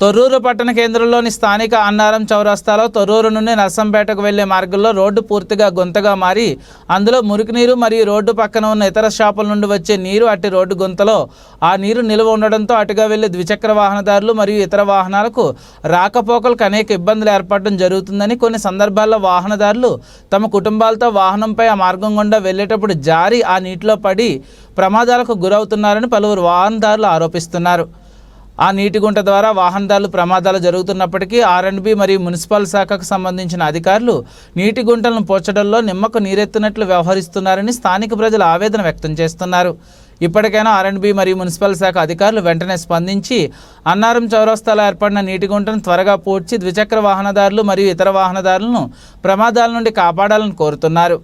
తొర్రూరు పట్టణ కేంద్రంలోని స్థానిక అన్నారం చౌరస్తాలో తొర్రూరు నుండి నర్సంపేటకు వెళ్ళే మార్గంలో రోడ్డు పూర్తిగా గుంతగా మారి అందులో మురికి నీరు మరియు రోడ్డు పక్కన ఉన్న ఇతర షాపుల నుండి వచ్చే నీరు అట్టి రోడ్డు గుంతలో ఆ నీరు నిల్వ ఉండడంతో అటుగా వెళ్ళే ద్విచక్ర వాహనదారులు మరియు ఇతర వాహనాలకు రాకపోకలకు అనేక ఇబ్బందులు ఏర్పడడం జరుగుతుందని కొన్ని సందర్భాల్లో వాహనదారులు తమ కుటుంబాలతో వాహనంపై ఆ మార్గం గుండా వెళ్ళేటప్పుడు జారి ఆ నీటిలో పడి ప్రమాదాలకు గురవుతున్నారని పలువురు వాహనదారులు ఆరోపిస్తున్నారు. ఆ నీటి గుంట ద్వారా వాహనదారులు ప్రమాదాలు జరుగుతున్నప్పటికీ ఆర్ఎండ్బి మరియు మున్సిపల్ శాఖకు సంబంధించిన అధికారులు నీటి గుంటలను పోర్చడంలో నిమ్మకు నీరెత్తినట్లు వ్యవహరిస్తున్నారని స్థానిక ప్రజలు ఆవేదన వ్యక్తం చేస్తున్నారు. ఇప్పటికైనా ఆర్ఎండ్బి మరియు మున్సిపల్ శాఖ అధికారులు వెంటనే స్పందించి అన్నారం చౌరస్తాలో ఏర్పడిన నీటి గుంటను త్వరగా పూడ్చి ద్విచక్ర వాహనదారులు మరియు ఇతర వాహనదారులను ప్రమాదాల నుండి కాపాడాలని కోరుతున్నారు.